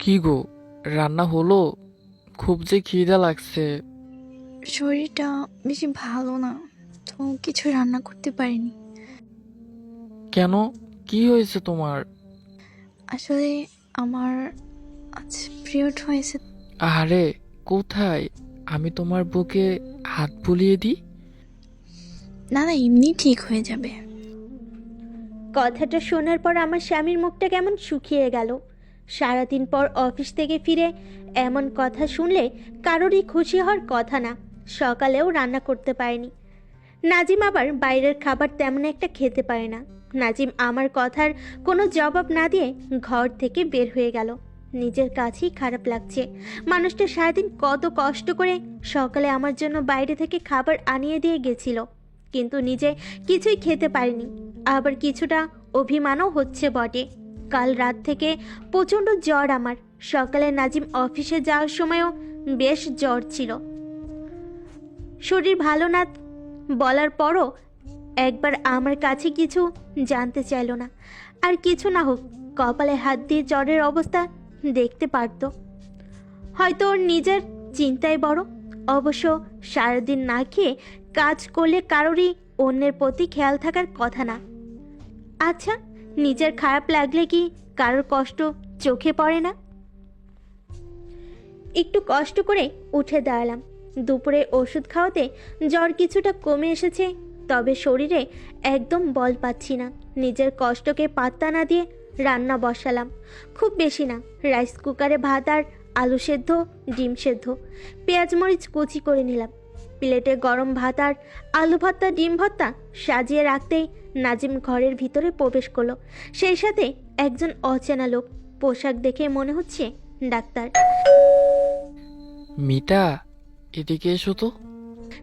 কি গো? রান্না হলো? খুব যে খিদা লাগছে। শরীরটা বেশি ভালো না তো কিছু রান্না করতে পারিনি। কেন? কি হয়েছে তোমার? আসলে আমার আজ পিরিয়ড হয়েছে। আরে কোথায়? আমি তোমার বুকে হাত বুলিয়ে দিই? না না এমনি ঠিক হয়ে যাবে। কথাটা শোনার পর আমার স্বামীর মুখটা কেমন শুকিয়ে গেল। সারাদিন পর অফিস থেকে ফিরে এমন কথা শুনলে কারোরই খুশি হওয়ার কথা না। সকালেও রান্না করতে পারেনি। নাজিম আবার বাইরের খাবার তেমন একটা খেতে পারে না। নাজিম আমার কথার কোনো জবাব না দিয়ে ঘর থেকে বের হয়ে গেল। নিজের কাছেই খারাপ লাগছে। মানুষটা সারাদিন কত কষ্ট করে সকালে আমার জন্য বাইরে থেকে খাবার আনিয়ে দিয়ে গেছিল। কিন্তু নিজে কিছুই খেতে পারেনি। আবার কিছুটা অভিমানও হচ্ছে বটে। কাল রাত থেকে প্রচণ্ড জ্বর আমার। সকালে নাজিম অফিসে যাওয়ার সময়ও বেশ জ্বর ছিল। শরীর ভালো না বলার পরও একবার আমার কাছে কিছু জানতে চাইলো না। আর কিছু না হোক, কপালে হাত দিয়ে জ্বরের অবস্থা দেখতে পারতো। হয়তো ওর নিজের চিন্তাই বড়। অবশ্য সারাদিন না খেয়ে কাজ করলে কারোরই অন্যের প্রতি খেয়াল থাকার কথা না। আচ্ছা নিজের খারাপ লাগলে কি কারোর কষ্ট চোখে পড়ে না? একটু কষ্ট করে উঠে দাঁড়ালাম। দুপুরে ওষুধ খাওয়াতে জ্বর কিছুটা কমে এসেছে, তবে শরীরে একদম বল পাচ্ছি না। নিজের কষ্টকে পাত্তা না দিয়ে রান্না বসালাম। খুব বেশি না, রাইস কুকারে ভাত আর আলু সেদ্ধ, ডিম সেদ্ধ। পেঁয়াজ মরিচ কুচি করে নিলাম। প্লেটে গরম ভাত আর আলু ভর্তা, ডিম ভর্তা সাজিয়ে রাখতেই নাজিম ঘরের ভিতরে প্রবেশ করল। সেই সাথে একজন অচেনা লোক পোশাক দেখে মনে হচ্ছে ডাক্তার। মিতা এদিকে এসো তো।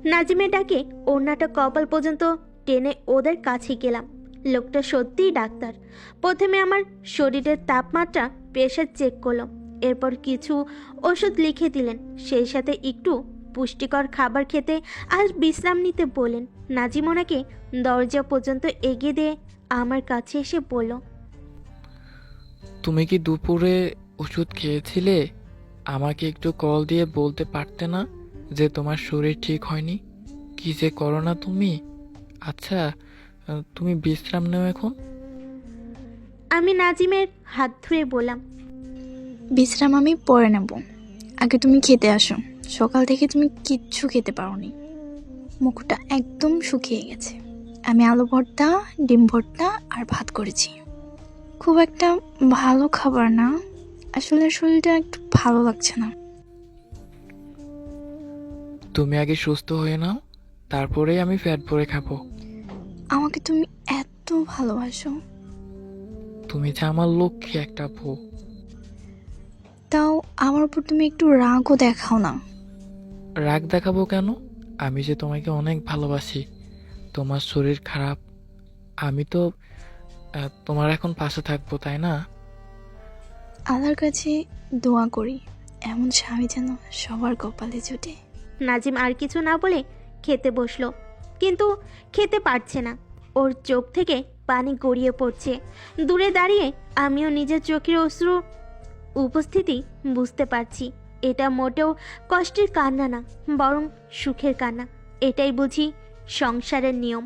নাজিমের ডাকে ওড়নাটা কপাল পর্যন্ত টেনে ওদের কাছে গেলাম। লোকটা সত্যিই ডাক্তার। প্রথমে আমার শরীরের তাপমাত্রা প্রেশার চেক করল। এরপর কিছু ওষুধ লিখে দিলেন। সেই সাথে একটু পুষ্টিকর খাবার খেতে আর বিশ্রাম নিতে বলেন। নাজিম ওনাকে দরজা পর্যন্ত এগিয়ে দিয়ে আমার কাছে এসে বলল তুমি কি দুপুরে ওষুধ খেয়েছিলে? আমাকে একটু কল দিয়ে বলতে পারতে না যে তোমার শরীর ঠিক হয়নি? কি যে করো না তুমি? আচ্ছা তুমি বিশ্রাম নাও এখন। আমি নাজিমের হাত ধুয়ে বললাম বিশ্রাম আমি পরে নেব। আগে তুমি খেতে আসো। সকাল থেকে তুমি কিচ্ছু খেতে পারোনি। মুখটা একদম শুকিয়ে গেছে। আমি আলু ভর্তা ডিম ভর্তা আর ভাত করেছি। খুব একটা ভালো খাবার না। আসলে শরীরটা একটু ভালো লাগছে না। তুমি আগে সুস্থ হয়ে নাও তারপরেই আমি ফ্যাট ভরে খাব। আমাকে তুমি এত ভালোবাসো। তুমি যে আমার লক্ষ্যে একটা বউ। তাও আমার উপর তুমি একটু রাগও দেখাও না। রাগ দেখাবো কেন? আমি যে তোমাকে অনেক ভালোবাসি। তোমার শরীর খারাপ। আমি তো তোমার এখন পাশে থাকব তাই না? আল্লাহর কাছে দোয়া করি এমন স্বামী যেন সবার কপালে জুটে। নাজিম আর কিছু না বলে খেতে বসল কিন্তু খেতে পারছে না। ওর চোখ থেকে পানি গড়িয়ে পড়ছে। দূরে দাঁড়িয়ে আমিও নিজের চোখের অশ্রু উপস্থিতি বুঝতে পারছি। এটা মোটেও কষ্টের কান্না না বরং সুখের কান্না। এটাই বুঝি সংসারের নিয়ম।